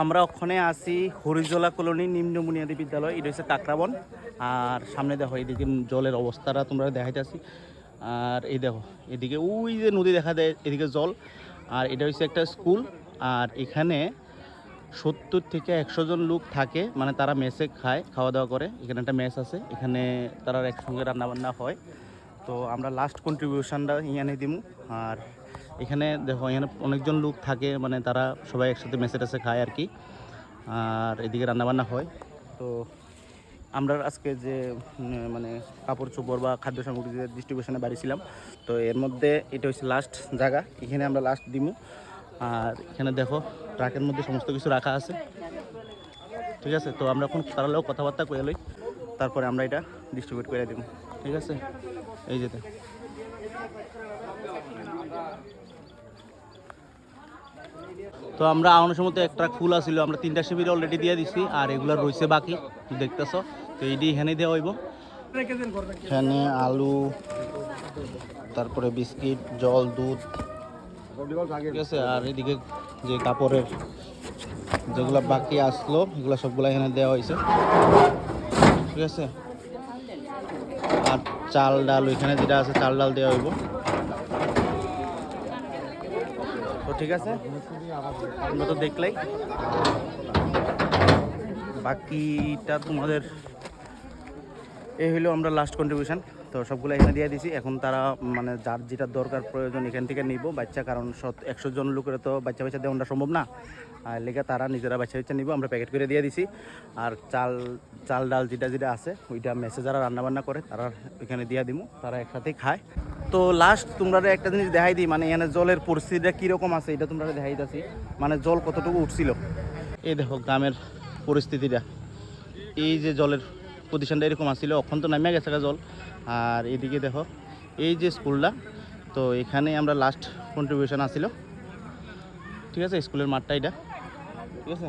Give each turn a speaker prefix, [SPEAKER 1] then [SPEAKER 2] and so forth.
[SPEAKER 1] আমরা ওখানে আছি হরিজলা কলোনি নিম্ন বুনিয়াদী বিদ্যালয়। এটা হচ্ছে কাকরাবন। আর সামনে দেখো, এদিকে জলের অবস্থাটা তোমরা দেখাইতেছি আর এই দেখো, এদিকে ওই যে নদী দেখা দেয় এদিকে জল। আর এটা হচ্ছে একটা স্কুল। আর এখানে সত্তর থেকে একশো জন লোক থাকে মানে তারা মেসে খায় খাওয়া দাওয়া করে। এখানে একটা মেস আছে, এখানে তারা একসঙ্গে রান্নাবান্না হয়। তো আমরা লাস্ট কন্ট্রিবিউশনটা এখানে দিমু। আর এখানে দেখো, এখানে অনেকজন লোক থাকে মানে তারা সবাই একসাথে মেসে টেসে খায় আর কি। আর এদিকে রান্নাবান্না হয়। তো আমরা আজকে যে মানে কাপড় চোপড় বা খাদ্য সামগ্রী যে ডিস্ট্রিবিউশনে বাড়িছিলাম তো এর মধ্যে এটা হচ্ছে লাস্ট জায়গা। এখানে আমরা লাস্ট দিমু। আর এখানে দেখো ট্রাকের মধ্যে সমস্ত কিছু রাখা আছে। ঠিক আছে? তো আমরা এখন তারালেও কথাবার্তা করে লই। তারপরে আমরা এটা ডিস্ট্রিবিউট করে দিব ঠিক আছে? এই যেতে তো আমরা আউনের সময় একটা ফুল আসছিল আমরা তিনটা শিবির অলরেডি দিয়ে দিছি, আর এগুলো রয়েছে বাকি দেখতেছ, তো এইটি এখানে দেওয়া হইব। এখানে আলু, তারপরে বিস্কিট, জল, দুধ, ঠিক আছে? আর এদিকে যে কাপড়ের যেগুলো বাকি আসলো, এগুলো সবগুলো এখানে দেওয়া হয়েছে ঠিক আছে? আর চাল ডাল, ওইখানে যেটা আছে, চাল ডাল দেওয়া হইব। তো ঠিক আছে? তোমরা তো দেখলাই। বাকিটা তোমাদের, এই হলো আমরা লাস্ট কন্ট্রিবিউশন তো সবগুলো এখানে দিয়ে দিছি। এখন তারা মানে যার যেটা দরকার প্রয়োজন এখান থেকে নিব বাচ্চা, কারণ একশো জন লোকের তো বাচ্চা বাচ্চা দেওয়াটা সম্ভব না। আর লেগে তারা নিজেরা বাচ্চা বাচ্চা নিব, আমরা প্যাকেট করে দিয়ে দিছি। আর চাল চাল ডাল যেটা যেটা আছে, ওইটা মেসে যারা রান্নাবান্না করে, তারা ওইখানে দিয়ে দিব তারা একসাথেই খায়। তো লাস্ট তোমরা একটা জিনিস দেখাই দিই মানে এখানে জলের পরিস্থিতিটা কীরকম আছে এটা তোমরা দেখাই দিচ্ছি মানে জল কতটুকু উঠছিল। এই দেখো গ্রামের পরিস্থিতিটা। এই যে জলের পজিশনটা এরকম আসছিল এখন তো নামিয়ে গেছে জল। আর এদিকে দেখো, এই যে স্কুলটা, তো এখানে আমরা লাস্ট কন্ট্রিবিউশন আসছিল ঠিক আছে, স্কুলের মাঠটা এটা। ঠিক আছে?